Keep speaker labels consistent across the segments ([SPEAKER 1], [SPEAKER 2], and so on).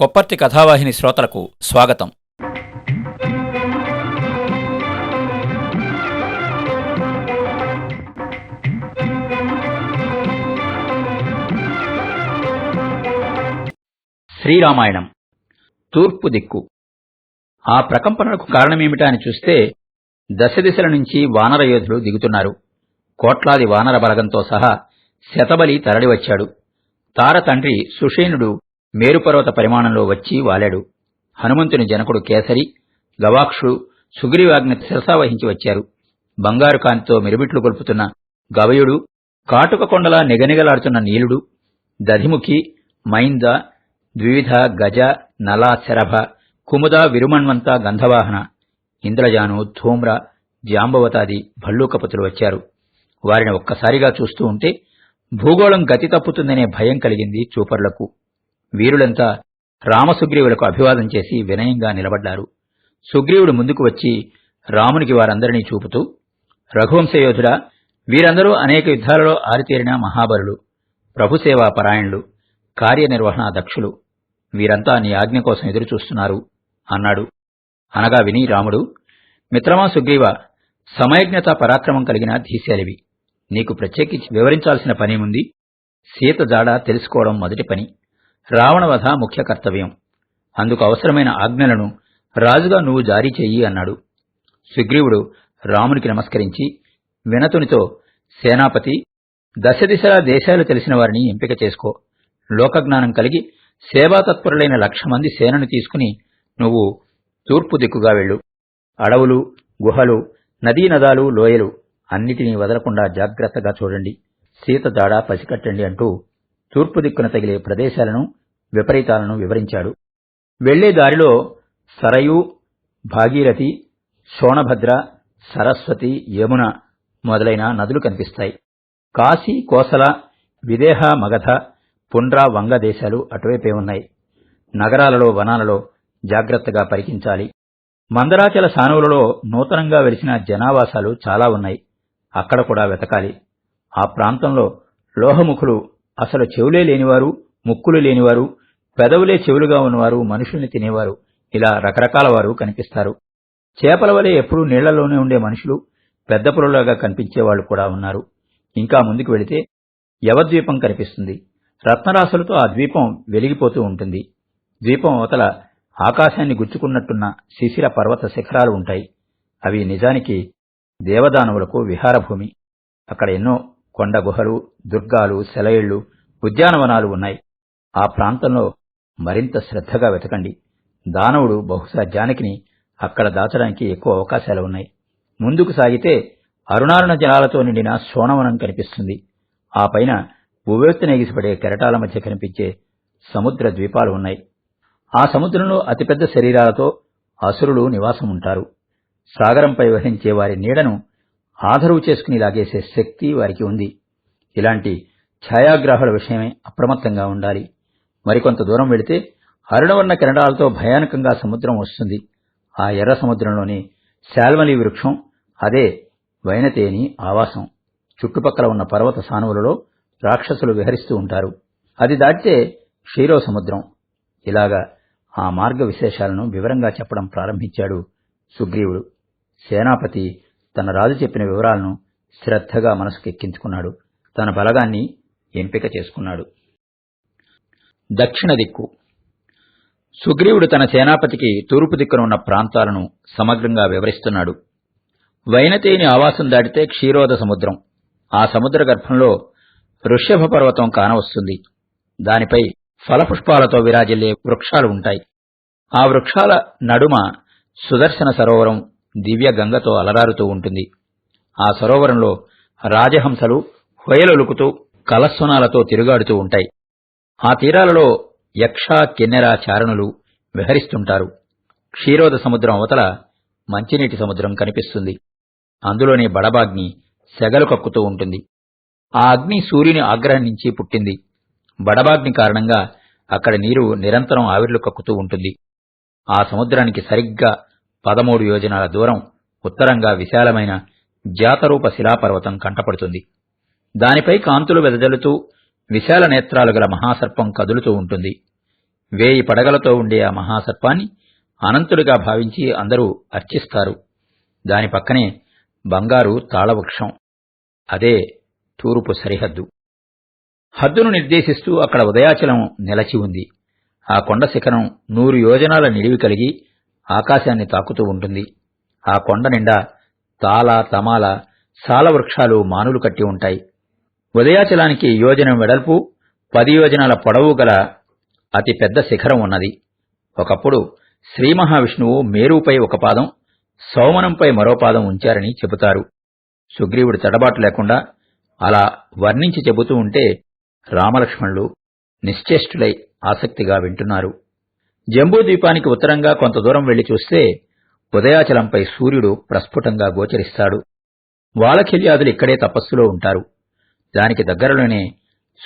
[SPEAKER 1] కొప్పర్తి కథావాహిని శ్రోతలకు స్వాగతం. శ్రీరామాయణం. తూర్పు దిక్కు. ఆ ప్రకంపనలకు కారణమేమిటా అని చూస్తే దశ దిశల నుంచి వానర యోధులు దిగుతున్నారు. కోట్లాది వానర బలగంతో సహా శతబలి తరలివచ్చాడు. తార తండ్రి సుషేనుడు మేరుపర్వత పరిమాణంలో వచ్చి వాలాడు. హనుమంతుని జనకుడు కేసరి గవాక్షుడు సుగ్రీవాజ్ఞ శిరసావహించి వచ్చారు. బంగారు కాంతితో మిరుమిట్లు గొలుపుతున్న గవయుడు కాటుక కొండలా నిగనిగలాడుతున్న నీలుడు దధిముఖి మైంద ద్వివిధ గజ నల శరభ కుముద విరుమన్వంత గంధవాహన ఇంద్రజాను ధూమ్ర జాంబవతాది భల్లూకపతులు వచ్చారు. వారిని ఒక్కసారిగా చూస్తూ ఉంటే భూగోళం గతి తప్పుతుందనే భయం కలిగింది చూపర్లకు. వీరులంతా రామసుగ్రీవులకు అభివాదం చేసి వినయంగా నిలబడ్డారు. సుగ్రీవుడు ముందుకు వచ్చి రామునికి వారందరినీ చూపుతూ రఘువంశయోధుడా వీరందరూ అనేక యుద్ధాలలో ఆరితేరిన మహాబలులు ప్రభుసేవా పరాయణులు కార్యనిర్వహణ దక్షులు వీరంతా నీ ఆజ్ఞ కోసం ఎదురుచూస్తున్నారు అన్నాడు. అనగా విని రాముడు మిత్రమా సుగ్రీవ సమయజ్ఞత పరాక్రమం కలిగిన ధీశాలివి నీకు ప్రత్యేకించి వివరించాల్సిన పనేముంది? సీత జాడ తెలుసుకోవడం మొదటి పని. రావణవధ ముఖ్య కర్తవ్యం. అందుకు అవసరమైన ఆజ్ఞలను రాజుగా నువ్వు జారీ చెయ్యి అన్నాడు. సుగ్రీవుడు రామునికి నమస్కరించి వినతునితో సేనాపతి దశ దిశలా దేశాలు తెలిసిన వారిని ఎంపిక చేసుకో. లోకజ్ఞానం కలిగి సేవాతత్పరులైన లక్ష మంది సేనను తీసుకుని నువ్వు తూర్పు దిక్కుగా వెళ్ళు. అడవులు గుహలు నదీ నదాలు లోయలు అన్నిటినీ వదలకుండా జాగ్రత్తగా చూడండి. సీత దాడ పసికట్టండి అంటూ తూర్పు దిక్కున తగిలే ప్రదేశాలను విపరీతాలను వివరించాడు. వెళ్ళే దారిలో సరయు భాగీరథి శోణభద్ర సరస్వతి యమున మొదలైన నదులు కనిపిస్తాయి. కాశీ కోసల విదేహ మగధ పుండ్రా వంగ దేశాలు అటువైపే ఉన్నాయి. నగరాలలో వనాలలో జాగ్రత్తగా పరికించాలి. మందరాచల సానువులలో నూతనంగా వెలిసిన జనావాసాలు చాలా ఉన్నాయి. అక్కడ కూడా వెతకాలి. ఆ ప్రాంతంలో లోహముఖులు అసలు చెవులే లేనివారు ముక్కులు లేనివారు పెదవులే చెవులుగా ఉన్నవారు మనుషుల్ని తినేవారు. ఇలా రకరకాల వారు కనిపిస్తారు. చేపల వలె ఎప్పుడూ నీళ్ళలోనే ఉండే మనుషులు పెద్ద పొలలాగా కనిపించేవాళ్ళు కూడా ఉన్నారు. ఇంకా ముందుకు వెళితే యవద్వీపం కనిపిస్తుంది. రత్నరాశులతో ఆ ద్వీపం వెలిగిపోతూ ఉంటుంది. ద్వీపం అవతల ఆకాశాన్ని గుచ్చుకున్నట్టున్న శిశిర పర్వత శిఖరాలు ఉంటాయి. అవి నిజానికి దేవదానవులకు విహారభూమి. అక్కడ ఎన్నో కొండ గుహలు దుర్గాలు సెలయేళ్ళు ఉద్యానవనాలు ఉన్నాయి. ఆ ప్రాంతంలో మరింత శ్రద్ధగా వెతకండి. దానవుడు బహుశా జానకిని అక్కడ దాచడానికి ఎక్కువ అవకాశాలు ఉన్నాయి. ముందుకు సాగితే అరుణారుణ జలాలతో నిండిన సోనవనం కనిపిస్తుంది. ఆ పైన ఉవ్వెత్తున ఎగిసిపడే కెరటాల మధ్య కనిపించే సముద్ర ద్వీపాలు ఉన్నాయి. ఆ సముద్రంలో అతిపెద్ద శరీరాలతో అసురులు నివాసం ఉంటారు సాగరంపై వహించే వారి నీడను ఆధరువు చేసుకుని లాగేసే శక్తి వారికి ఉంది. ఇలాంటి ఛాయాగ్రాహుల విషయమే అప్రమత్తంగా ఉండాలి. మరికొంత దూరం వెళితే అరుణవర్ణ కిరణాలతో భయానకంగా సముద్రం వస్తుంది. ఆ ఎర్ర సముద్రంలోని శాల్మలి వృక్షం అదే వైనతేని ఆవాసం. చుట్టుపక్కల ఉన్న పర్వత సానువులలో రాక్షసులు విహరిస్తూ ఉంటారు. అది దాటితే క్షీరో సముద్రం. ఇలాగా ఆ మార్గ విశేషాలను వివరంగా చెప్పడం ప్రారంభించాడు సుగ్రీవుడు. సేనాపతి తన రాజు చెప్పిన వివరాలను శ్రద్ధగా మనసుకెక్కించుకున్నాడు. తన బలగాన్ని ఎంపిక చేసుకున్నాడు. దక్షిణ దిక్కు. సుగ్రీవుడు తన సేనాపతికి తూర్పు దిక్కున ఉన్న ప్రాంతాలను సమగ్రంగా వివరిస్తున్నాడు. వైనతేని ఆవాసం దాటితే క్షీరోద సముద్రం. ఆ సముద్ర గర్భంలో ఋషభ పర్వతం కానవస్తుంది. దానిపై ఫలపుష్పాలతో విరాజిల్లే వృక్షాలు ఉంటాయి. ఆ వృక్షాల నడుమ సుదర్శన సరోవరం దివ్య గంగతో అలరారుతూ ఉంటుంది. ఆ సరోవరంలో రాజహంసలు హొయలొలుకుతూ కలస్వనాలతో తిరుగాడుతూ ఉంటాయి. ఆ తీరాలలో యక్ష కిన్నెర చారణులు విహరిస్తుంటారు. క్షీరోద సముద్రం అవతల మంచినీటి సముద్రం కనిపిస్తుంది. అందులోని బడబాగ్ని సెగలు కక్కుతూ ఉంటుంది. ఆ అగ్ని సూర్యుని ఆగ్రహం నుంచి పుట్టింది. బడబాగ్ని కారణంగా అక్కడ నీరు నిరంతరం ఆవిర్లు కక్కుతూ ఉంటుంది. ఆ సముద్రానికి సరిగ్గా పదమూడు యోజనాల దూరం ఉత్తరంగా విశాలమైన జాతరూప శిలాపర్వతం కంటపడుతుంది. దానిపై కాంతులు వెదజల్లుతూ విశాల నేత్రాలు గల మహాసర్పం కదులుతూ ఉంటుంది. వేయి పడగలతో ఉండే ఆ మహాసర్పాన్ని అనంతుడిగా భావించి అందరూ అర్చిస్తారు. దాని పక్కనే బంగారు తాళవృక్షం. అదే తూర్పు సరిహద్దు. హద్దును నిర్దేశిస్తూ అక్కడ ఉదయాచలం నిలచి ఉంది. ఆ కొండ శిఖరం నూరు యోజనాల నిడివి కలిగి ఆకాశాన్ని తాకుతూ ఉంటుంది. ఆ కొండ నిండా తాళ తమాల సాల వృక్షాలు మానులు కట్టి ఉంటాయి. ఉదయాచలానికి యోజనం వెడల్పు పది యోజనాల పొడవు గల అతి పెద్ద శిఖరం ఉన్నది. ఒకప్పుడు శ్రీ మహావిష్ణువు మేరుపై ఒక పాదం సౌమనంపై మరో పాదం ఉంచారని చెబుతారు. సుగ్రీవుడు తడబాటు లేకుండా అలా వర్ణించి చెబుతూ ఉంటే రామలక్ష్మణులు నిశ్చేష్టులై ఆసక్తిగా వింటున్నారు. జంబూద్వీపానికి ఉత్తరంగా కొంత దూరం వెళ్ళి చూస్తే ఉదయాచలంపై సూర్యుడు ప్రస్ఫుటంగా గోచరిస్తాడు. వాళఖిల్యాదులు ఇక్కడే తపస్సులో ఉంటారు. దానికి దగ్గరలోనే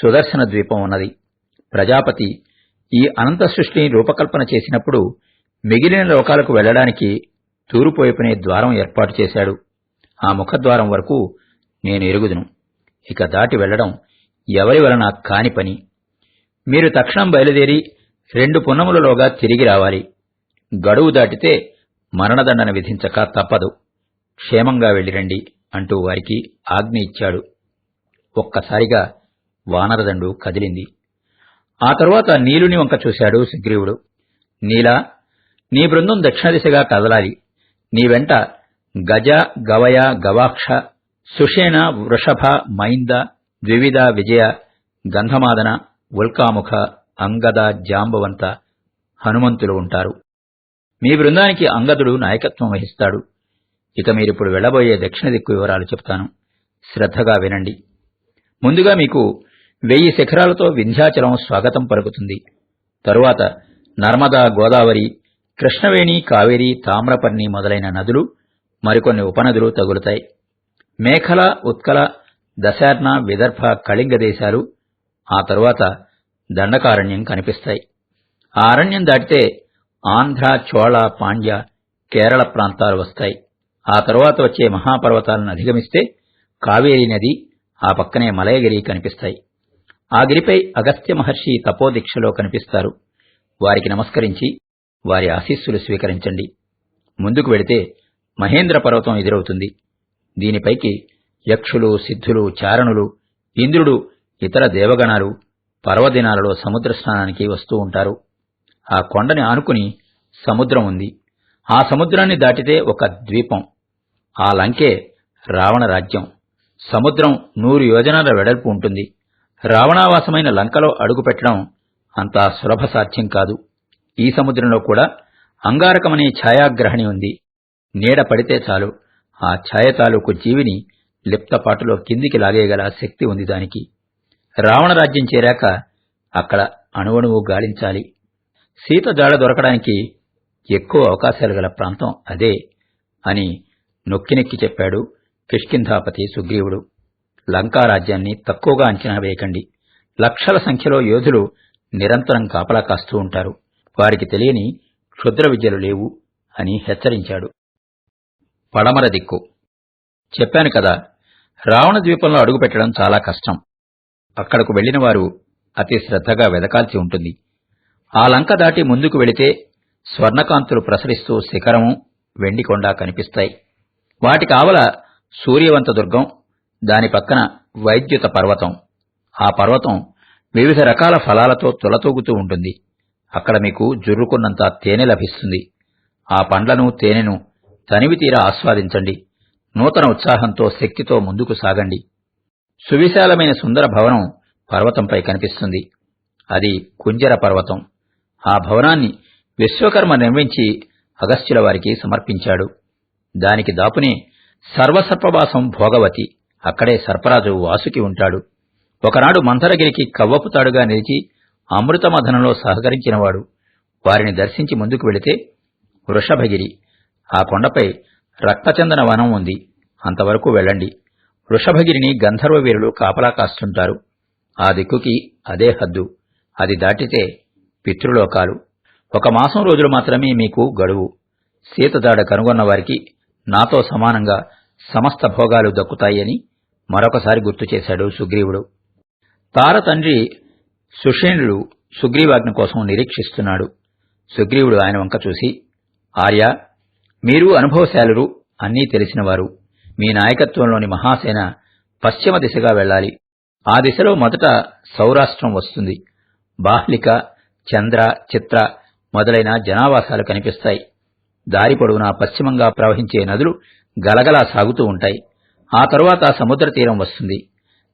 [SPEAKER 1] సుదర్శన ద్వీపం ఉన్నది. ప్రజాపతి ఈ అనంత సృష్టిని రూపకల్పన చేసినప్పుడు మిగిలిన లోకాలకు వెళ్ళడానికి తూర్పు ద్వారం ఏర్పాటు చేశాడు. ఆ ముఖద్వారం వరకు నేను ఎరుగుదును. ఇక దాటి వెళ్ళడం ఎవరి వలన కాని పని. మీరు తక్షణం బయలుదేరి రెండు పున్నములలోగా తిరిగి రావాలి. గడువు దాటితే మరణదండన విధించక తప్పదు. క్షేమంగా వెళ్ళిరండి అంటూ వారికి ఆజ్ఞ ఇచ్చాడు. ఒక్కసారిగా వానరదండు కదిలింది. ఆ తరువాత నీలుని వంక చూశాడు సుగ్రీవుడు. నీలా నీ బృందం దక్షిణ దిశగా కదలాలి. నీ వెంట గజ గవయ గవాక్ష సుషేణ వృషభ మైంద ద్వివిధ విజయ గంధమాదన ఉల్కాముఖ అంగద జాంబవంత హనుమంతులు ఉంటారు. మీ బృందానికి అంగదుడు నాయకత్వం వహిస్తాడు. ఇక మీరిప్పుడు వెళ్ళబోయే దక్షిణ దిక్కు వివరాలు చెప్తాను. శ్రద్ధగా వినండి. ముందుగా మీకు వెయ్యి శిఖరాలతో వింధ్యాచలం స్వాగతం పలుకుతుంది. తరువాత నర్మదా గోదావరి కృష్ణవేణి కావేరి తామ్రపర్ణి మొదలైన నదులు మరికొన్ని ఉపనదులు తగులుతాయి. మేఖల ఉత్కల దశార్ణ విదర్భ కళింగ దేశాలు ఆ తరువాత దండకారణ్యం కనిపిస్తాయి. ఆ అరణ్యం దాటితే ఆంధ్ర చోళ పాండ్య కేరళ ప్రాంతాలు వస్తాయి. ఆ తరువాత వచ్చే మహాపర్వతాలను అధిగమిస్తే కావేరీ నది ఆ పక్కనే మలయగిరి కనిపిస్తాయి. ఆ గిరిపై అగస్త్య మహర్షి తపోదీక్షలో కనిపిస్తారు. వారికి నమస్కరించి వారి ఆశీస్సులు స్వీకరించండి. ముందుకు వెళితే మహేంద్ర పర్వతం ఎదురవుతుంది. దీనిపైకి యక్షులు సిద్ధులు చారణులు ఇంద్రుడు ఇతర దేవగణాలు పర్వదినాలలో సముద్ర స్నానానికి వస్తూ ఉంటారు. ఆ కొండని ఆనుకుని సముద్రం ఉంది. ఆ సముద్రాన్ని దాటితే ఒక ద్వీపం. ఆ లంకే రావణ రాజ్యం. సముద్రం నూరు యోజనాల వెడల్పు ఉంటుంది. రావణావాసమైన లంకలో అడుగుపెట్టడం అంత సులభ సాధ్యం కాదు. ఈ సముద్రంలో కూడా అంగారకమనే ఛాయాగ్రహణి ఉంది. నీడ పడితే చాలు. ఆ ఛాయ తాలూకు జీవిని లిప్తపాటులో కిందికి లాగేగల శక్తి ఉంది దానికి. రావణరాజ్యం చేరాక అక్కడ అణువణువు గాలించాలి. సీత జాడ దొరకడానికి ఎక్కువ అవకాశాలు గల ప్రాంతం అదే అని నొక్కినెక్కి చెప్పాడు కిష్కింధాపతి సుగ్రీవుడు. లంకారాజ్యాన్ని తక్కువగా అంచనా వేయకండి. లక్షల సంఖ్యలో యోధులు నిరంతరం కాపలా కాస్తూ ఉంటారు. వారికి తెలియని క్షుద్ర విద్యలు లేవు అని హెచ్చరించాడు. పడమర దిక్కు. చెప్పాను కదా రావణ ద్వీపంలో అడుగుపెట్టడం చాలా కష్టం. అక్కడకు వెళ్ళిన వారు అతి శ్రద్ధగా వెదకాల్సి ఉంటుంది. ఆ లంక దాటి ముందుకు వెళితే స్వర్ణకాంతులు ప్రసరిస్తూ శిఖరము వెండికొండ కనిపిస్తాయి. వాటి కావల సూర్యవంత దుర్గం దాని పక్కన వైద్యుత పర్వతం. ఆ పర్వతం వివిధ రకాల ఫలాలతో తులతూగుతూ ఉంటుంది. అక్కడ మీకు జుర్రుకున్నంత తేనె లభిస్తుంది. ఆ పండ్లను తేనెను తనివి తీరా ఆస్వాదించండి. నూతన ఉత్సాహంతో శక్తితో ముందుకు సాగండి. సువిశాలమైన సుందర భవనం పర్వతంపై కనిపిస్తుంది. అది కుంజర పర్వతం. ఆ భవనాన్ని విశ్వకర్మ నిర్మించి అగస్త్యుల వారికి సమర్పించాడు. దానికి దాపునే సర్వసర్పవాసం భోగవతి. అక్కడే సర్పరాజు వాసుకి ఉంటాడు. ఒకనాడు మంథరగిరికి కవ్వపుతాడుగా నిలిచి అమృతమథనంలో సహకరించినవాడు. వారిని దర్శించి ముందుకు వెళితే వృషభగిరి ఆ కొండపై రక్తచందన వనం ఉంది. అంతవరకు వెళ్ళండి. వృషభగిరిని గంధర్వ వీరులు కాపలా కాస్తుంటారు. ఆ దిక్కుకి అదే హద్దు. అది దాటితే పితృలోకాలు. ఒక మాసం రోజులు మాత్రమే మీకు గడువు. సీతదాడ కనుగొన్న వారికి నాతో సమానంగా సమస్త భోగాలు దక్కుతాయని మరొకసారి గుర్తు చేశాడు సుగ్రీవుడు. తార తండ్రి సుషేణుడు సుగ్రీవాజ్ఞ కోసం నిరీక్షిస్తున్నాడు. సుగ్రీవుడు ఆయన వంక చూసి ఆర్య మీరు అనుభవశాలురు అన్నీ తెలిసినవారు. మీ నాయకత్వంలోని మహాసేన పశ్చిమ దిశగా వెళ్ళాలి. ఆ దిశలో మొదట సౌరాష్ట్రం వస్తుంది. బాహ్లిక చంద్ర చిత్ర మొదలైన జనావాసాలు కనిపిస్తాయి. దారి పొడవునా పశ్చిమంగా ప్రవహించే నదులు గలగలా సాగుతూ ఉంటాయి. ఆ తరువాత సముద్ర తీరం వస్తుంది.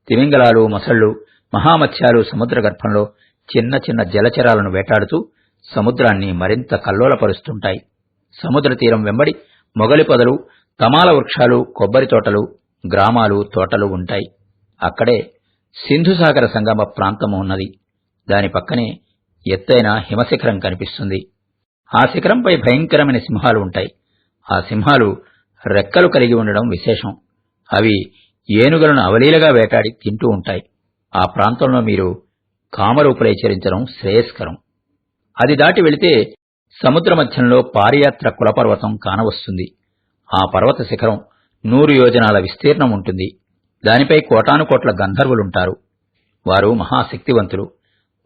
[SPEAKER 1] తిమింగలాలు మొసళ్ళు మహామత్స్యాలు సముద్ర గర్భంలో చిన్న చిన్న జలచరాలను వేటాడుతూ సముద్రాన్ని మరింత కల్లోలపరుస్తుంటాయి. సముద్ర తీరం వెంబడి మొగలి పొదలు తమాల వృక్షాలు కొబ్బరి తోటలు గ్రామాలు తోటలు ఉంటాయి. అక్కడే సింధుసాగర సంగమ ప్రాంతము ఉన్నది. దాని పక్కనే ఎత్తైన హిమశిఖరం కనిపిస్తుంది. ఆ శిఖరంపై భయంకరమైన సింహాలు ఉంటాయి. ఆ సింహాలు రెక్కలు కలిగి ఉండడం విశేషం. అవి ఏనుగులను అవలీలగా వేటాడి తింటూ ఉంటాయి. ఆ ప్రాంతంలో మీరు కామరూపులై చరించడం శ్రేయస్కరం. అది దాటి వెళితే సముద్ర మధ్యంలో పారియాత్ర కులపర్వతం కానవస్తుంది. ఆ పర్వత శిఖరం నూరు యోజనాల విస్తీర్ణం ఉంటుంది. దానిపై కోటానుకోట్ల గంధర్వులుంటారు. వారు మహాశక్తివంతులు.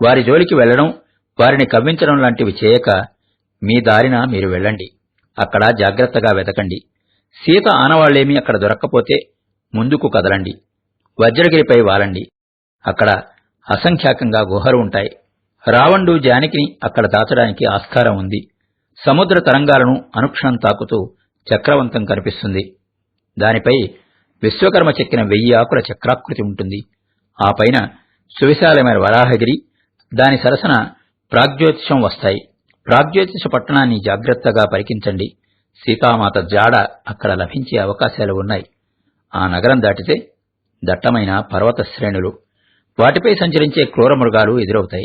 [SPEAKER 1] వారి జోలికి వెళ్ళడం వారిని కవ్వించడం లాంటివి చేయక మీ దారిన మీరు వెళ్ళండి. అక్కడ జాగ్రత్తగా వెతకండి. సీత ఆనవాళ్ళేమీ అక్కడ దొరక్కపోతే ముందుకు కదలండి. వజ్రగిరిపై వాలండి. అక్కడ అసంఖ్యాకంగా గుహలు ఉంటాయి. రావణుడు జానకిని అక్కడ దాచడానికి ఆస్కారం ఉంది. సముద్ర తరంగాలను అనుక్షణం తాకుతూ చక్రవంతం కనిపిస్తుంది. దానిపై విశ్వకర్మ చెక్కిన వెయ్యి ఆకుల చక్రాకృతి ఉంటుంది. ఆ పైన సువిశాలమైన వరాహగిరి దాని సరసన ప్రాగ్జ్యోతిషం వస్తాయి. ప్రాగ్జ్యోతిష పట్టణాన్ని జాగ్రత్తగా పరికించండి. సీతామాత జాడ అక్కడ లభించే అవకాశాలు ఉన్నాయి. ఆ నగరం దాటితే దట్టమైన పర్వత శ్రేణులు. వాటిపై సంచరించే క్రూర మృగాలు ఎదురవుతాయి.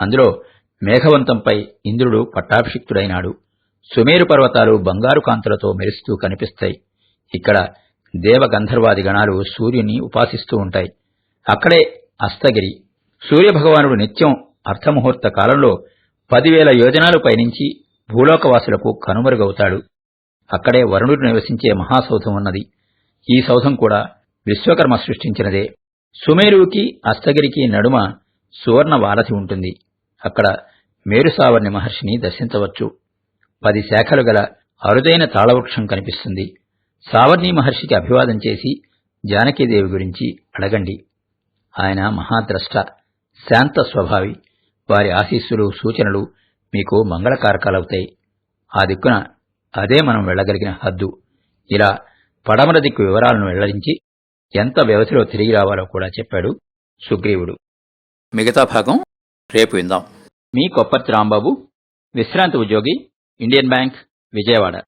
[SPEAKER 1] అందులో మేఘవంతంపై ఇంద్రుడు పట్టాభిషిక్తుడైనాడు. సుమేరు పర్వతాలు బంగారు కాంతులతో మెరుస్తూ కనిపిస్తాయి. ఇక్కడ దేవగంధర్వాది గణాలు సూర్యుని ఉపాసిస్తూ ఉంటాయి. అక్కడే అస్తగిరి. సూర్యభగవానుడు నిత్యం అర్ధముహూర్త కాలంలో పదివేల యోజనాలు పయనించి భూలోకవాసులకు కనుమరుగవుతాడు. అక్కడే వరుణుడు నివసించే మహాసౌధం ఉన్నది. ఈ సౌధం కూడా విశ్వకర్మ సృష్టించినదే. సుమేరువుకి అస్తగిరికి నడుమ సువర్ణ వారధి ఉంటుంది. అక్కడ మేరుసావర్ణి మహర్షిని దర్శించవచ్చు. పది శాఖలు గల అరుదైన తాళవృక్షం కనిపిస్తుంది. సావర్ణి మహర్షికి అభివాదం చేసి జానకీదేవి గురించి అడగండి. ఆయన మహాద్రష్ట శాంత స్వభావి. వారి ఆశీస్సులు సూచనలు మీకు మంగళకారకాలవుతాయి. ఆ దిక్కున అదే మనం వెళ్ళగలిగిన హద్దు. ఇలా పడమర దిక్కు వివరాలను వెల్లడించి ఎంత వ్యవధిలో తిరిగి రావాలో కూడా చెప్పాడు సుగ్రీవుడు. మిగతా భాగం రేపు విందాం. మీ కొప్పర్తి రాంబాబు విశ్రాంతి ఉద్యోగి ఇండియన్ బ్యాంక్ విజయవాడ.